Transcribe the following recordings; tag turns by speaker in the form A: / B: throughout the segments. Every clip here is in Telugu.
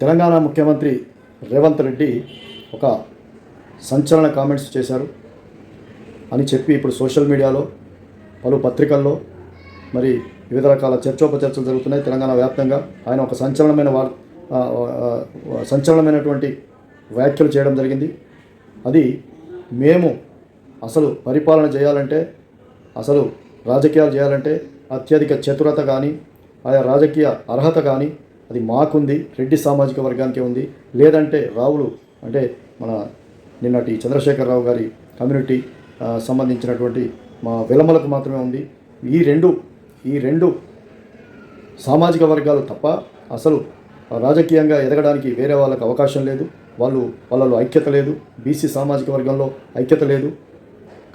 A: తెలంగాణ ముఖ్యమంత్రి రేవంత్ రెడ్డి ఒక సంచలన కామెంట్స్ చేశారు అని చెప్పి ఇప్పుడు సోషల్ మీడియాలో పలు పత్రికల్లో మరి వివిధ రకాల చర్చోపచర్చలు జరుగుతున్నాయి తెలంగాణ వ్యాప్తంగా. ఆయన ఒక సంచలనమైన వార్ సంచలనమైనటువంటి వ్యాఖ్యలు చేయడం జరిగింది. అది మేము అసలు పరిపాలన చేయాలంటే అసలు రాజకీయాలు చేయాలంటే అత్యధిక చతురత కానీ ఆయా రాజకీయ అర్హత కానీ అది మాకుంది రెడ్డి సామాజిక వర్గానికి ఉంది. లేదంటే రావులు అంటే మన నిన్నటి చంద్రశేఖరరావు గారి కమ్యూనిటీ సంబంధించినటువంటి మా విలమలకు మాత్రమే ఉంది. ఈ రెండు ఈ రెండు సామాజిక వర్గాలు తప్ప అసలు రాజకీయంగా ఎదగడానికి వేరే వాళ్ళకి అవకాశం లేదు. వాళ్ళు వాళ్ళలో ఐక్యత లేదు. బీసీ సామాజిక వర్గంలో ఐక్యత లేదు.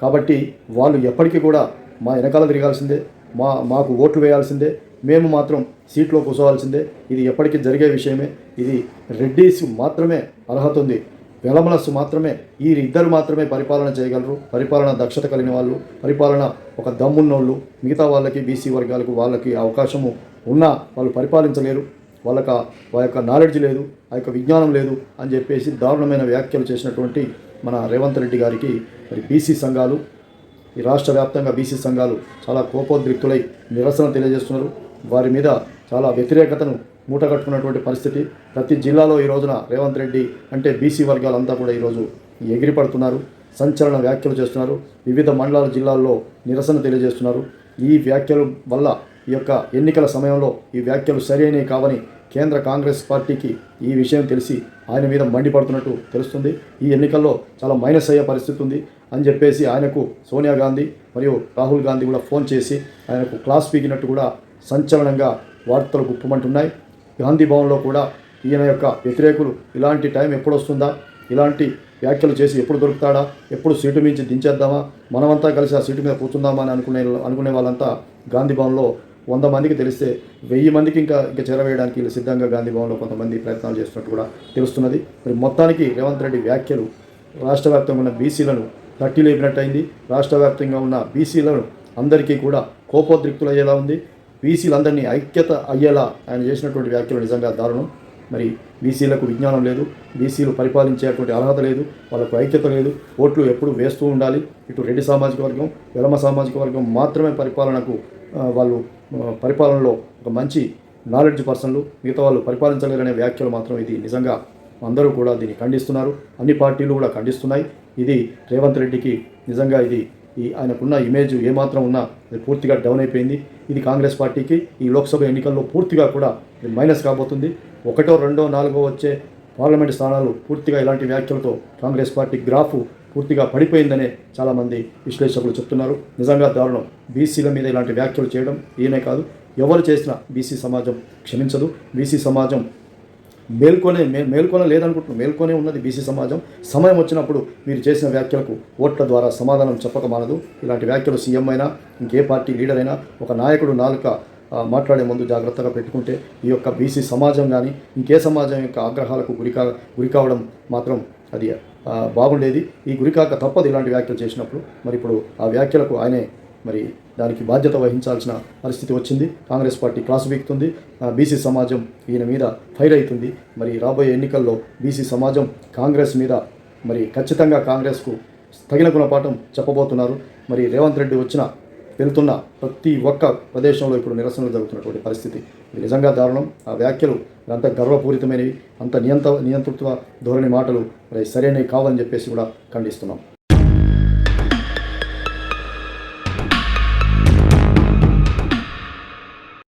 A: కాబట్టి వాళ్ళు ఎప్పటికీ కూడా మా వెనకాల తిరగాల్సిందే. మా మాకు ఓట్లు వేయాల్సిందే. మేము మాత్రం సీట్లో కూర్చోవాల్సిందే. ఇది ఎప్పటికీ జరిగే విషయమే. ఇది రెడ్డీస్ మాత్రమే అర్హత ఉంది. వెలమనస్సు మాత్రమే ఈ ఇద్దరు మాత్రమే పరిపాలన చేయగలరు. పరిపాలన దక్షత కలిగిన వాళ్ళు పరిపాలన ఒక దమ్మున్నోళ్ళు. మిగతా వాళ్ళకి బీసీ వర్గాలకు వాళ్ళకి అవకాశము ఉన్నా వాళ్ళు పరిపాలించలేరు. వాళ్ళక ఆ- వాళ్ళ యొక్క నాలెడ్జ్ లేదు ఆ యొక్క విజ్ఞానం లేదు అని చెప్పేసి దారుణమైన వ్యాఖ్యలు చేసినటువంటి మన రేవంత్ రెడ్డి గారికి మరి బీసీ సంఘాలు ఈ రాష్ట్ర వ్యాప్తంగా బీసీ సంఘాలు చాలా కోపోద్రిక్తులై నిరసన తెలియజేస్తున్నారు. వారి మీద చాలా వ్యతిరేకతను మూటగట్టుకున్నటువంటి పరిస్థితి. ప్రతి జిల్లాలో ఈ రోజున రేవంత్ రెడ్డి అంటే బీసీ వర్గాలంతా కూడా ఈరోజు ఎగిరిపడుతున్నారు సంచలన వ్యాఖ్యలు చేస్తున్నారు వివిధ మండలాల జిల్లాల్లో నిరసన తెలియజేస్తున్నారు. ఈ వ్యాఖ్యల వల్ల ఈ యొక్క ఎన్నికల సమయంలో ఈ వ్యాఖ్యలు సరైనవి కావని కేంద్ర కాంగ్రెస్ పార్టీకి ఈ విషయం తెలిసి ఆయన మీద మండిపడుతున్నట్టు తెలుస్తుంది. ఈ ఎన్నికల్లో చాలా మైనస్ అయ్యే పరిస్థితి ఉంది అని చెప్పేసి ఆయనకు సోనియా గాంధీ మరియు రాహుల్ గాంధీ కూడా ఫోన్ చేసి ఆయనకు క్లాస్ పీకినట్టు కూడా సంచలనంగా వార్తలు గుప్పమంటున్నాయి గాంధీ భవన్లో కూడా ఈయన యొక్క వ్యతిరేకులు ఇలాంటి టైం ఎప్పుడు వస్తుందా ఇలాంటి వ్యాఖ్యలు చేసి ఎప్పుడు దొరుకుతాడా? ఎప్పుడు సీటు మించి దించేద్దామా? మనమంతా కలిసి ఆ సీటు మీద కూర్చుందామా అని అనుకునే అనుకునే వాళ్ళంతా గాంధీ భవన్లో వంద మందికి తెలిస్తే వెయ్యి మందికి ఇంకా ఇంకా చేరవేయడానికి వీళ్ళు సిద్ధంగా గాంధీ భవన్లో కొంతమంది ప్రయత్నాలు చేస్తున్నట్టు కూడా తెలుస్తున్నది. మరి మొత్తానికి రేవంత్ రెడ్డి వ్యాఖ్యలు రాష్ట్ర వ్యాప్తంగా ఉన్న బీసీలను తట్టి లేపినట్టయింది రాష్ట్ర వ్యాప్తంగా ఉన్న బీసీలను అందరికీ కూడా కోపోద్రిక్తులయ్యేలా ఉంది. బీసీలందరినీ ఐక్యత అయ్యేలా ఆయన చేసినటువంటి వ్యాఖ్యలు నిజంగా దారుణం. మరి బీసీలకు విజ్ఞానం లేదు బీసీలు పరిపాలించేటువంటి అర్హత లేదు వాళ్ళకు ఐక్యత లేదు ఓట్లు ఎప్పుడు వేస్తూ ఉండాలి. ఇటు రెడ్డి సామాజిక వర్గం వెలమ సామాజిక వర్గం మాత్రమే పరిపాలనకు వాళ్ళు పరిపాలనలో ఒక మంచి నాలెడ్జ్ పర్సన్లు మిగతా వాళ్ళు పరిపాలించలేరనే వ్యాఖ్యలు మాత్రం ఇది నిజంగా అందరూ కూడా దీన్ని ఖండిస్తున్నారు. అన్ని పార్టీలు కూడా ఖండిస్తున్నాయి. ఇది రేవంత్ రెడ్డికి నిజంగా ఇది ఈ ఆయనకున్న ఇమేజ్ ఏమాత్రం ఉన్నా అది పూర్తిగా డౌన్ అయిపోయింది. ఇది కాంగ్రెస్ పార్టీకి ఈ లోక్సభ ఎన్నికల్లో పూర్తిగా కూడా ఇది మైనస్ కాబోతుంది. ఒకటో రెండో నాలుగో వచ్చే పార్లమెంట్ స్థానాలు పూర్తిగా ఇలాంటి వ్యాఖ్యలతో కాంగ్రెస్ పార్టీ గ్రాఫ్ పూర్తిగా పడిపోయిందనే చాలామంది విశ్లేషకులు చెప్తున్నారు. నిజంగా దారుణం. బీసీల మీద ఇలాంటి వ్యాఖ్యలు చేయడం ఈయనే కాదు. ఎవరు చేసినా బీసీ సమాజం క్షమించదు. బీసీ సమాజం మేల్కొనే మే మేల్కొనే లేదనుకుంటున్నాం మేల్కొనే ఉన్నది బీసీ సమాజం. సమయం వచ్చినప్పుడు మీరు చేసిన వ్యాఖ్యలకు ఓట్ల ద్వారా సమాధానం చెప్పక మానదు. ఇలాంటి వ్యాఖ్యలు సీఎం అయినా ఇంకే పార్టీ లీడర్ అయినా ఒక నాయకుడు నాలుక మాట్లాడే ముందు జాగ్రత్తగా పెట్టుకుంటే ఈ యొక్క బీసీ సమాజం కానీ ఇంకే సమాజం యొక్క ఆగ్రహాలకు గురికా గురికావడం మాత్రం అది బాగుండేది. ఈ గురికాక తప్పదు ఇలాంటి వ్యాఖ్యలు చేసినప్పుడు. మరి ఇప్పుడు ఆ వ్యాఖ్యలకు ఆయనే మరి దానికి బాధ్యత వహించాల్సిన పరిస్థితి వచ్చింది. కాంగ్రెస్ పార్టీ క్లాసు బీక్తుంది బీసీ సమాజం ఈయన మీద ఫైర్ అవుతుంది. మరి రాబోయే ఎన్నికల్లో బీసీ సమాజం కాంగ్రెస్ మీద మరి ఖచ్చితంగా కాంగ్రెస్కు తగిన గుణపాఠం చెప్పబోతున్నారు. మరి రేవంత్ రెడ్డి వచ్చిన వెళ్తున్న ప్రతి ఒక్క ప్రదేశంలో ఇప్పుడు నిరసనలు జరుగుతున్నటువంటి పరిస్థితి. ఇది నిజంగా దారుణం. ఆ వ్యాఖ్యలు అంత గర్వపూరితమైనవి. అంత నియంత నియంతృత్వ ధోరణి మాటలు మరి సరైనవి కావాలని చెప్పేసి కూడా ఖండిస్తున్నాం.